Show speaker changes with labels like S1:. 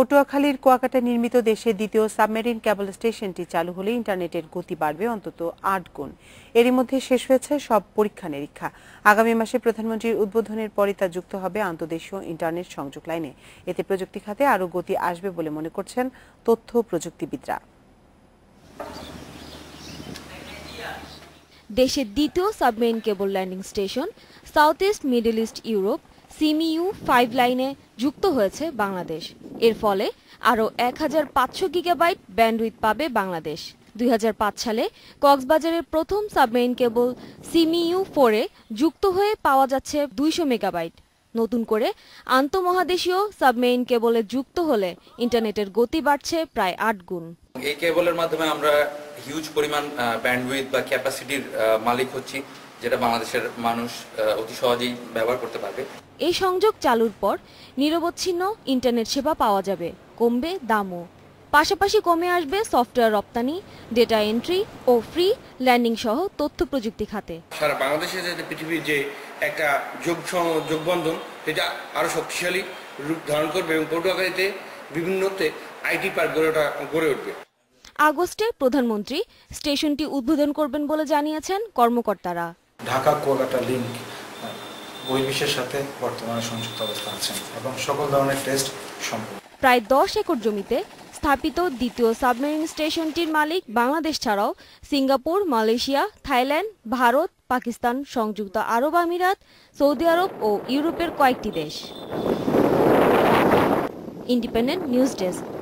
S1: পটুয়াখালীর কুয়াকাটা নির্মিত দেশের দ্বিতীয় সাবমেরিন কেবল স্টেশনটি চালু হলে ইন্টারনেটের গতি বাড়বে অন্তত আট গুণ। এরই মধ্যে শেষ হয়েছে সব পরীক্ষা নিরীক্ষা। আগামী মাসে প্রধানমন্ত্রীর উদ্বোধনের পরই তা যুক্ত হবে আন্তদেশীয় ইন্টারনেট সংযোগ লাইনে। এতে প্রযুক্তি খাতে আরও গতি আসবে বলে মনে করছেন তথ্য প্রযুক্তিবিদরা।
S2: দেশের দ্বিতীয় submarine cable landing station, south east, middle east, Europe সিমিইউ five লাইনে যুক্ত হয়েছে বাংলাদেশ। এর ফলে আরও এক হাজার পাঁচশো গিগাবাইট ব্যান্ডউইথ পাবে বাংলাদেশ। দুই হাজার পাঁচ সালে কক্সবাজারের প্রথম সাবমেরিন কেবল সিমিইউ ফোরে যুক্ত হয়ে পাওয়া যাচ্ছে দুইশো মেগাবাইট। নতুন করে আন্তঃমহাদেশীয় সাবমেরিন কেবলে যুক্ত হলে ইন্টারনেটের গতি বাড়ছে প্রায় আট গুণ।
S3: এই কেবলের মাধ্যমে আমরা হিউজ পরিমাণ ব্যান্ডউইথ বা ক্যাপাসিটির মালিক হচ্ছি, যেটা বাংলাদেশের মানুষ অতি সহজেই ব্যবহার করতে পারবে।
S2: এই সংযোগ চালুর পর নিরবচ্ছিন্ন ইন্টারনেট সেবা পাওয়া যাবে কমবে দামও। পাশাপাশি কমে আসবে সফটওয়্যার রপ্তানি ডেটা এন্ট্রি ও ফ্রি ল্যান্ডিং সহ তথ্য প্রযুক্তি খাতে।
S4: সারা বাংলাদেশে যে পৃথিবীর যে একটা যোগ যোগবন্ধন সেটা আরও শক্তিশালী রূপ ধারণ করবে এবং পটুয়াখালীতে বিভিন্নতে আইটি পার্ক গড়ে ওঠা গড়ে উঠবে।
S2: আগস্টে প্রধানমন্ত্রী স্টেশনটি উদ্বোধন করবেন বলে জানিয়েছেন কর্মকর্তারা।
S5: ঢাকা কুয়াকাটা লিঙ্ক বহির্বিশ্বের সাথে বর্তমানে সংযুক্ত অবস্থা আছেন এবং সকল ধরনের টেস্ট সম্ভব
S2: প্রায় দশ একর জমিতে স্থাপিত দ্বিতীয় সাবমেরিন স্টেশনটির মালিক বাংলাদেশ ছাড়াও Singapore, Malaysia, Thailand, Bharat, Pakistan, সংযুক্ত আরব আমিরাত, সৌদি আরব ও ইউরোপের কয়েকটি দেশ। Independent news desk.